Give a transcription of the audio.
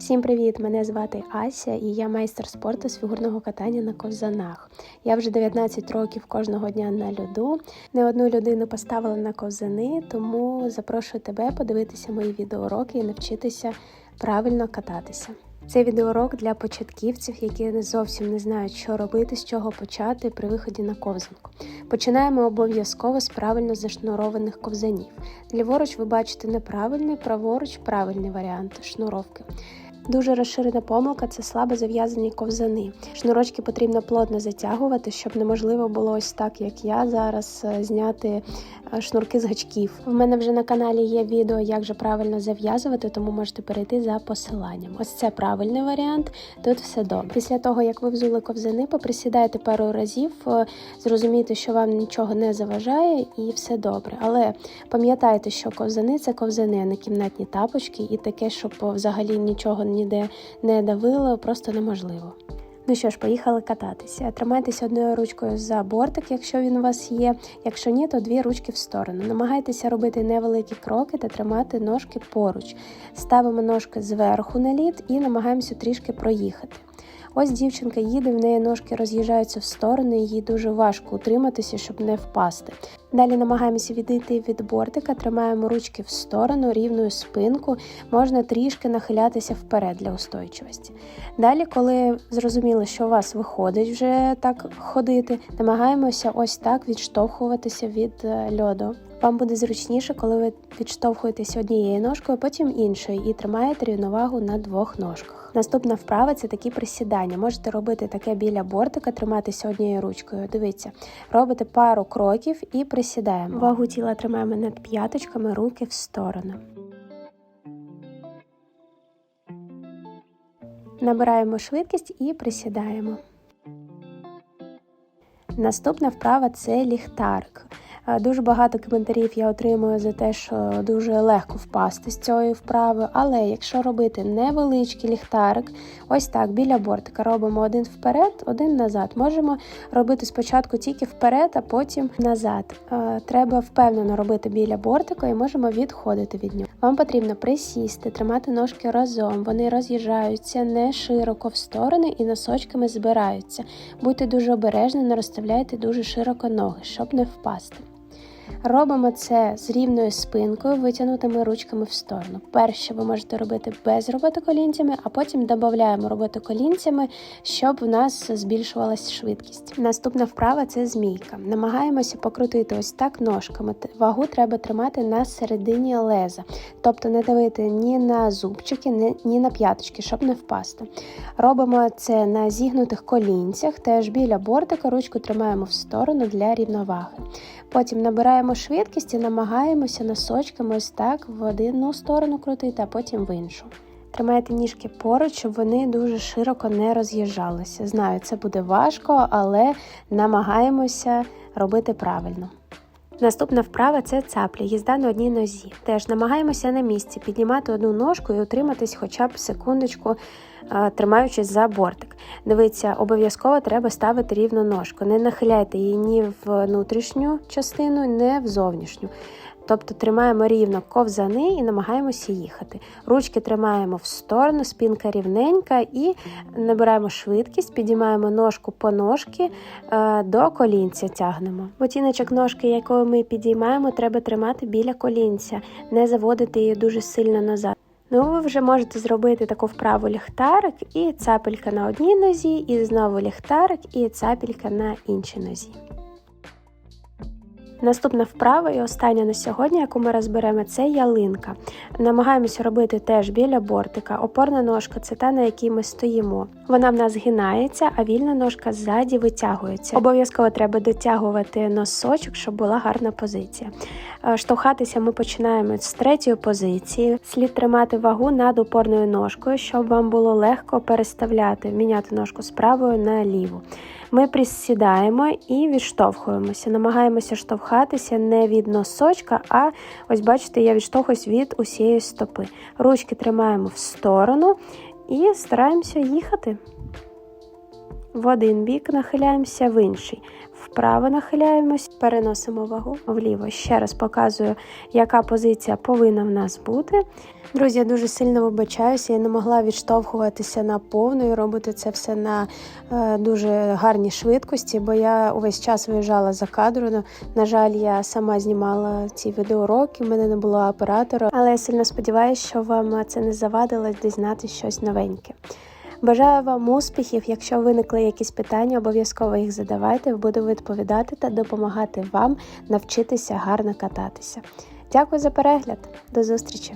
Всім привіт! Мене звати Ася і я майстер спорту з фігурного катання на ковзанах. Я вже 19 років кожного дня на льоду. Не одну людину поставила на ковзани, тому запрошую тебе подивитися мої відеоуроки і навчитися правильно кататися. Це відеоурок для початківців, які зовсім не знають, що робити, з чого почати при виході на ковзанку. Починаємо обов'язково з правильно зашнурованих ковзанів. Ліворуч ви бачите неправильний, праворуч правильний варіант шнуровки. Дуже розширена помилка це слабо зав'язані ковзани. Шнурочки потрібно плотно затягувати, щоб неможливо було ось так, як я зараз, е, зняти е, шнурки з гачків. В мене вже на каналі є відео, як же правильно зав'язувати, тому можете перейти за посиланням. Ось це правильний варіант. Тут все добре. Після того, як ви взули ковзани, поприсідайте пару разів, е, зрозумійте, що вам нічого не заважає, і все добре. Але пам'ятайте, що ковзани це ковзани, а не кімнатні тапочки, і таке, щоб взагалі нічого ніде не давило, просто неможливо. Ну що ж, поїхали кататися. Тримайтеся одною ручкою за бортик, якщо він у вас є. Якщо ні, то дві ручки в сторону. Намагайтеся робити невеликі кроки та тримати ножки поруч. Ставимо ножки зверху на лід і намагаємося трішки проїхати. Ось дівчинка їде, в неї ножки роз'їжджаються в сторони, їй дуже важко утриматися, щоб не впасти. Далі намагаємося відійти від бортика, тримаємо ручки в сторону, рівною спинку, можна трішки нахилятися вперед для устойчивості. Далі, коли зрозуміли, що у вас виходить вже так ходити, намагаємося ось так відштовхуватися від е, льоду. Вам буде зручніше, коли ви відштовхуєтеся однією ножкою, потім іншою, і тримаєте рівновагу на двох ножках. Наступна вправа це такі присідання. Можете робити таке біля бортика, триматися однією ручкою. Дивіться, робите пару кроків і присідаємо. Вагу тіла тримаємо над п'яточками, руки в сторону. Набираємо швидкість і присідаємо. Наступна вправа це ліхтарик. Дуже багато коментарів я отримую за те, що дуже легко впасти з цієї вправи. Але якщо робити невеличкий ліхтарик, ось так біля бортика робимо один вперед, один назад. Можемо робити спочатку тільки вперед, а потім назад. Треба впевнено робити біля бортика і можемо відходити від нього. Вам потрібно присісти, тримати ножки разом. Вони роз'їжджаються не широко в сторони і носочками збираються. Будьте дуже обережні, не розставляйте дуже широко ноги, щоб не впасти. Робимо це з рівною спинкою, витягнутими ручками в сторону. Перше ви можете робити без роботи колінцями, а потім додаємо роботу колінцями, щоб в нас збільшувалася швидкість. Наступна вправа це змійка. Намагаємося покрутити ось так ножками. Вагу треба тримати на середині леза, тобто не давити ні на зубчики, ні на п'яточки, щоб не впасти. Робимо це на зігнутих колінцях, теж біля бортика ручку тримаємо в сторону для рівноваги. Потім набираємо швидкість і намагаємося носочками ось так в одну сторону крутити, а потім в іншу. Тримайте ніжки поруч, щоб вони дуже широко не роз'їжджалися. Знаю, це буде важко, але намагаємося робити правильно. Наступна вправа це цаплі, їзда на одній нозі. Теж намагаємося на місці піднімати одну ножку і утриматись хоча б секундочку, тримаючись за бортик. Дивіться, обов'язково треба ставити рівну ножку. Не нахиляйте її ні в внутрішню частину, ні в зовнішню. Тобто тримаємо рівно ковзани і намагаємося їхати. Ручки тримаємо в сторону, спинка рівненька і набираємо швидкість, підіймаємо ножку по ножки е, до колінця тягнемо. Ботіночок ножки, якою ми підіймаємо, треба тримати біля колінця, не заводити її дуже сильно назад. Ну, ви вже можете зробити таку вправу ліхтарик і цапелька на одній нозі, і знову ліхтарик і цапелька на іншій нозі. Наступна вправа і остання на сьогодні, яку ми розберемо, це ялинка. Намагаємося робити теж біля бортика. Опорна ножка це та, на якій ми стоїмо. Вона в нас згинається, а вільна ножка ззаді витягується. Обов'язково треба дотягувати носочок, щоб була гарна позиція. Е, штовхатися ми починаємо з третьої позиції. Слід тримати вагу над опорною ножкою, щоб вам було легко переставляти, міняти ножку з правою на ліву. Ми присідаємо і відштовхуємося. Намагаємося штовхатися не від носочка, а ось бачите, я відштовхуюсь від усієї стопи. Ручки тримаємо в сторону і стараємося їхати. В один бік нахиляємося в інший. Вправо нахиляємось, переносимо вагу вліво. Ще раз показую, яка позиція повинна в нас бути. Друзі, я дуже сильно вибачаюся, я не могла відштовхуватися на повну і робити це все на е, дуже гарній швидкості, бо я увесь час виїжджала за кадру. На- жаль, я сама знімала ці відеоуроки, в мене не було оператора, але я сильно сподіваюся, що вам це не завадило дізнатися щось новеньке. Бажаю вам успіхів. Якщо виникли якісь питання, обов'язково їх задавайте, буду відповідати та допомагати вам навчитися гарно кататися. Дякую за перегляд. До зустрічі!